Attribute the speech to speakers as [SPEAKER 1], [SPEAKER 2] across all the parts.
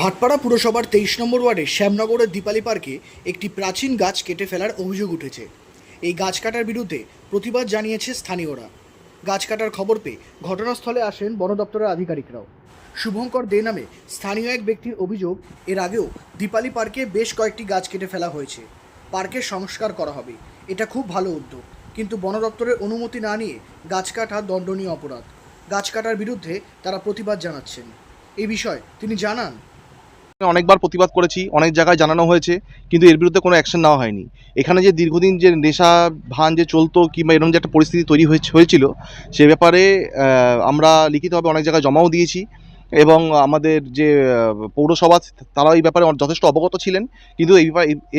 [SPEAKER 1] ভাটপাড়া পুরসভার তেইশ নম্বর ওয়ার্ডে শ্যামনগরের দীপালি পার্কে একটি প্রাচীন গাছ কেটে ফেলার অভিযোগ উঠেছে। এই গাছ কাটার বিরুদ্ধে প্রতিবাদ জানিয়েছে স্থানীয়রা। গাছ কাটার খবর পেয়ে ঘটনাস্থলে আসেন বন দপ্তরের আধিকারিকরাও। শুভঙ্কর দে নামে স্থানীয় এক ব্যক্তির অভিযোগ, এর আগেও দীপালি পার্কে বেশ কয়েকটি গাছ কেটে ফেলা হয়েছে। পার্কের সংস্কার করা হবে, এটা খুব ভালো উদ্যোগ। কিন্তু বন দপ্তরের অনুমতি না নিয়ে গাছ কাটা দণ্ডনীয় অপরাধ। গাছ কাটার বিরুদ্ধে তারা প্রতিবাদ জানাচ্ছেন। এই বিষয়ে তিনি জানান
[SPEAKER 2] অনেকবার প্রতিবাদ করেছি, অনেক জায়গায় জানানো হয়েছে, কিন্তু এর বিরুদ্ধে কোনো অ্যাকশন নেওয়া হয়নি। এখানে যে দীর্ঘদিন যে নেশা ভান যে চলতো কিংবা এরকম যে একটা পরিস্থিতি তৈরি হয়েছে- হয়েছিল, সে ব্যাপারে আমরা লিখিতভাবে অনেক জায়গায় জমাও দিয়েছি এবং আমাদের যে পৌরসভা তারা এই ব্যাপারে যথেষ্ট অবগত ছিলেন, কিন্তু এই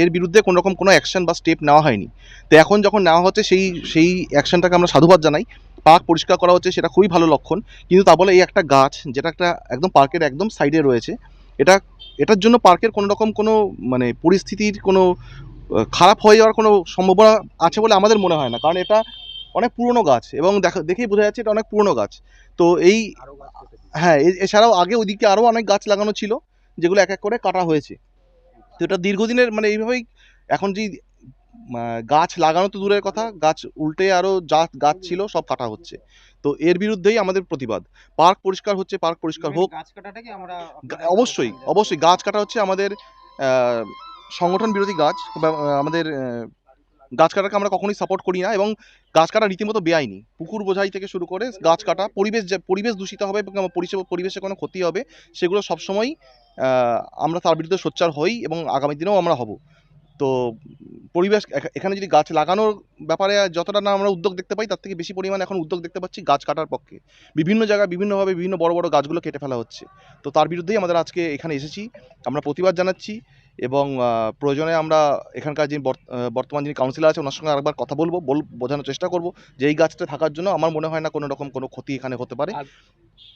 [SPEAKER 2] এর বিরুদ্ধে কোনো রকম কোনো অ্যাকশন বা স্টেপ নেওয়া হয়নি। তো এখন যখন নেওয়া হচ্ছে, সেই সেই অ্যাকশনটাকে আমরা সাধুবাদ জানাই। পার্ক পরিষ্কার করা হচ্ছে, সেটা খুবই ভালো লক্ষণ, কিন্তু তা বলে এই একটা গাছ, যেটা একটা একদম পার্কের একদম সাইডে রয়েছে এটা এটার জন্য পার্কের কোনো রকম কোনো মানে পরিস্থিতির কোনো খারাপ হয়ে যাওয়ার কোনো সম্ভাবনা আছে বলে আমাদের মনে হয় না। কারণ এটা অনেক পুরনো গাছ এবং দেখা দেখেই বোঝা যাচ্ছে এটা অনেক পুরনো গাছ। তো এই হ্যাঁ এ- এছাড়াও আগে ওইদিকে আরও অনেক গাছ লাগানো ছিল যেগুলো এক এক করে কাটা হয়েছে। তো এটা দীর্ঘদিনের মানে এইভাবেই এখন যে গাছ লাগানো তো দূরের কথা গাছ উল্টে আরও যা গাছ ছিল সব কাটা হচ্ছে। তো এর বিরুদ্ধেই আমাদের প্রতিবাদ। পার্ক পরিষ্কার হচ্ছে পার্ক পরিষ্কার হোক।
[SPEAKER 3] আমরা
[SPEAKER 2] অবশ্যই অবশ্যই গাছ কাটা হচ্ছে আমাদের সংগঠন বিরোধী গাছ। আমাদের গাছ কাটাকে আমরা কখনোই সাপোর্ট করি না এবং গাছ কাটা রীতিমতো বেআইনি। পুকুর বোঝাই থেকে শুরু করে গাছ কাটা পরিবেশ যে- পরিবেশ দূষিত হবে এবং পরিষেবা পরিবেশে কোনো ক্ষতি হবে সেগুলো সবসময় আহ, আমরা তার বিরুদ্ধে সোচ্চার হই এবং আগামী দিনেও আমরা হব। তো পরিবেশ এখানে যদি গাছ লাগানোর ব্যাপারে যতটা না আমরা উদ্যোগ দেখতে পাই তার থেকে বেশি পরিমাণে এখন উদ্যোগ দেখতে পাচ্ছি গাছ কাটার পক্ষে। বিভিন্ন জায়গায় বিভিন্নভাবে বিভিন্ন বড় বড় গাছগুলো কেটে ফেলা হচ্ছে। তো তার বিরুদ্ধেই আমাদের আজকে এখানে এসেছি। আমরা প্রতিবাদ জানাচ্ছি এবং প্রয়োজনে আমরা এখানকার যিনি বর্ত- বর্তমান যিনি কাউন্সিলর আছে ওনার সঙ্গে আরেকবার কথা বলব বল বোঝানোর চেষ্টা করব যে এই গাছটা থাকার জন্য আমার মনে হয় না কোনো রকম কোনো ক্ষতি এখানে হতে পারে।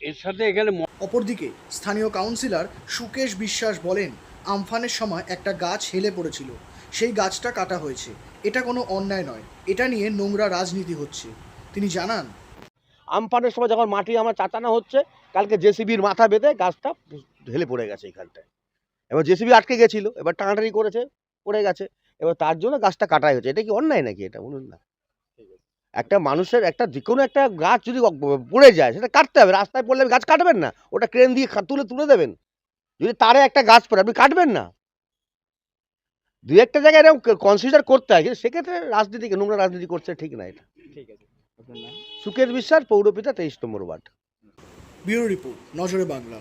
[SPEAKER 3] এর সাথে এখানে
[SPEAKER 1] অপরদিকে স্থানীয় কাউন্সিলর সুকেশ বিশ্বাস বলেন আমফানের সময় একটা গাছ হেলে পড়েছিল। সেই গাছটা কাটা হয়েছে। এটা কোনো অন্যায় নয়। এটা নিয়ে নোংরা রাজনীতি হচ্ছে। তিনি জানান,
[SPEAKER 4] আমফানের সময় যখন মাটি আমার চাচানো হচ্ছে, কালকে জেসিবির মাথা বেঁধে গাছটা ঢেলে পড়ে গেছে এইখানটায় এবার জেসিবি আটকে গেছিল, এবার টানাটানি করেছে, পড়ে গেছে। এবার তার জন্য গাছটা কাটাই হচ্ছে। এটা কি অন্যায় নাকি এটা? বলুন না। একটা মানুষের একটা যে কোনো একটা গাছ যদি পড়ে যায়, সেটা কাটতে হবে। রাস্তায় পড়লে গাছ কাটবেন না। ওটা ক্রেন দিয়ে তুলে তুলে দেবেন। যদি তারে একটা গাছ পড়ে আপনি কাটবেন না। দু একটা জায়গায় এরকম কনসিডার করতে হয় কিন্তু সেক্ষেত্রে রাজনীতিকে নোংরা রাজনীতি করছে ঠিক না এটা।
[SPEAKER 3] ঠিক আছে। আপনার
[SPEAKER 4] সুকেশ বিশ্বাস পৌরপিতা তেইশ নম্বর ওয়ার্ড।
[SPEAKER 1] ব্যুরো রিপোর্ট নজরে বাংলা।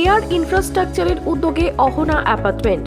[SPEAKER 5] এয়ার ইনফ্রাস্ট্রাকচারের উদ্যোগে অহনা অ্যাপার্টমেন্ট।